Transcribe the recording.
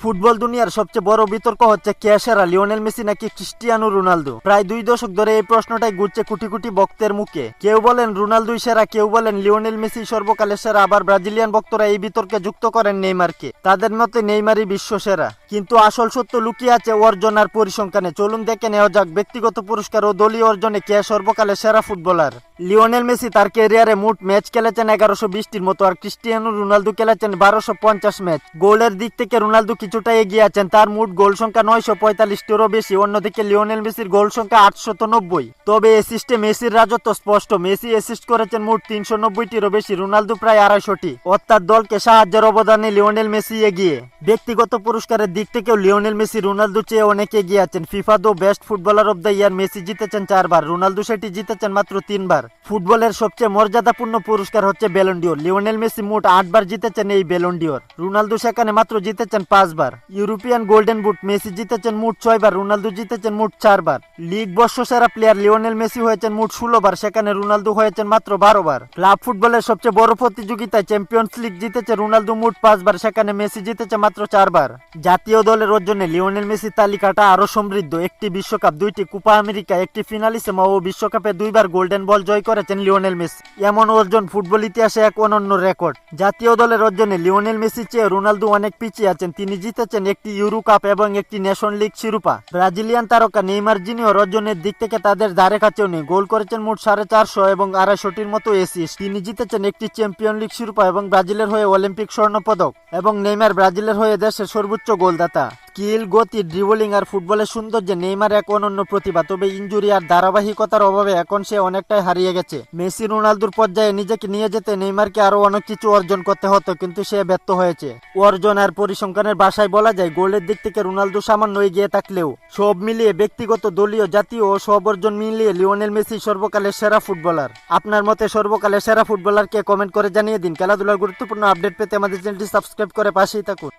Football দুনিয়ার সবচেয়ে বড় বিতর্ক হচ্ছে কে সেরা লিওনেল মেসি নাকি ক্রিস্টিয়ানো রোনালদো? প্রায় দুই দশক ধরে এই প্রশ্নটাই ঘুরছে কোটি কোটি ভক্তের মুখে। কেউ বলেন রোনালদোই সেরা, কেউ বলেন লিওনেল মেসি সর্বকালের সেরা, আবার ব্রাজিলিয়ান ভক্তরা এই বিতর্কে যুক্ত করেন নেইমারকে। তাদের মতে নেইমারই বিশ্ব সেরা। কিন্তু আসল সত্য লুকিয়ে আছে অর্জন আর পরিসংখ্যানে। চলুন দেখে নেওয়া যাক ব্যক্তিগত পুরস্কার ও দলীয় অর্জনে কে সর্বকালের সেরা ফুটবলার। লিওনেল মেসি তার ক্যারিয়ারে মোট ম্যাচ খেলেছেন এগারোশো বিশটির মতো আর ক্রিস্টিয়ানো রোনালদো খেলেছেন বারোশো পঞ্চাশ ম্যাচ। গোলের দিক থেকে রোনালদো কিছুটা এগিয়ে আছেন। তার মোট গোল সংখ্যা নয়শো পঁয়তাল্লিশটিরও বেশি। অন্যদিকে লিওনেল মেসির গোল সংখ্যা আটশত নব্বই। তবে এসিস্টে মেসির রাজত্ব স্পষ্ট। মেসি অ্যাসিস্ট করেছেন মোট তিনশো নব্বইটিরও বেশি। রোনালদো প্রায় আড়াইশোটি। অর্থাৎ দলকে সাহায্যের অবদানে লিওনেল মেসি এগিয়ে। ব্যক্তিগত পুরস্কারের দিক থেকেও লিওনেল মেসি রোনালদো চেয়ে অনেক এগিয়ে আছেন। FIFA the best footballer of the year Messi জিতেছেন চারবার। রোনালদো সেটি জিতেছেন মাত্র তিনবার। ফুটবলের সবচেয়ে মর্যাদাপূর্ণ পুরস্কার হচ্ছে বেলন্ডিওর লিওনেল মেসি মোট আটবার জিতেছেন এই বেলন্ডিওর রোনালদো সেখানে মাত্র জিতেছেন পাঁচবার। ইউরোপিয়ান গোল্ডেন বুট, মেসি জিতেছেন মোট ছয়বার, রোনালদো জিতেছেন মোট চারবার। লিগ বর্ষসেরা প্লেয়ার লিওনেল মেসি হয়েছেন মোট বার সেখানে রোনালদো হয়েছেন মাত্র বারো বার ক্লাব ফুটবলের সবচেয়ে বড় প্রতিযোগিতায় চ্যাম্পিয়ন্স লিগ জিতেছে রোনালদো মোট পাঁচবার, সেখানে মেসি জিতেছে মাত্র চারবার। জাতীয় দলের অর্জনে লিওনেল মেসির তালিকাটা আরও সমৃদ্ধ। একটি বিশ্বকাপ, দুইটি কোপা আমেরিকা, একটি ফিনালিসেমা ও বিশ্বকাপে দুইবার গোল্ডেন বল জয় করেছেন লিওনেল মেসি। এমন অর্জন ফুটবল ইতিহাসে এক অনন্য রেকর্ড। জাতীয় দলের অর্জনে লিওনেল মেসি চেয়ে রোনালদো অনেক পিছিয়ে আছেন, তিনি জিতেছেন একটি ইউরো কাপ এবং একটি নেশন লিগ শিরোপা। ব্রাজিলিয়ান তারকা নেইমার জিনিও রজনের দিক থেকে তাদের ধারে কাছেও নেই। গোল করেছেন মোট সাড়ে চারশো এবং আড়াইশোটির মতো এসিস তিনি জিতেছেন একটি চ্যাম্পিয়ন লিগ শিরোপা এবং ব্রাজিলের হয়ে অলিম্পিক স্বর্ণ পদক এবং নেইমার ব্রাজিলের হয়ে দেশের সর্বোচ্চ গোলদাতা। স্কিল, গতি ড্রিবলিং আর ফুটবলের সৌন্দর্যে নেইমার এক অনন্য প্রতিভা। তবে ইঞ্জুরি আর ধারাবাহিকতার অভাবে এখন সে অনেকটাই হারিয়ে গেছে। মেসি রোনালদোর পর্যায়ে নিজেকে নিয়ে যেতে নেইমারকে আরও অনেক কিছু অর্জন করতে হতো, কিন্তু সে ব্যর্থ হয়েছে। অর্জন আর পরিসংখ্যানের বাসায় বলা যায়, গোলের দিক থেকে রোনালদো সামান্য এগিয়ে থাকলেও সব মিলিয়ে ব্যক্তিগত, দলীয়, জাতীয় ও সব অর্জন মিলিয়ে লিওনেল মেসি সর্বকালের সেরা ফুটবলার। আপনার মতে সর্বকালের সেরা ফুটবলারকে কমেন্ট করে জানিয়ে দিন। খেলাধুলার গুরুত্বপূর্ণ আপডেট পেতে আমাদের চ্যানেলটি সাবস্ক্রাইব করে পাশেই থাকুন।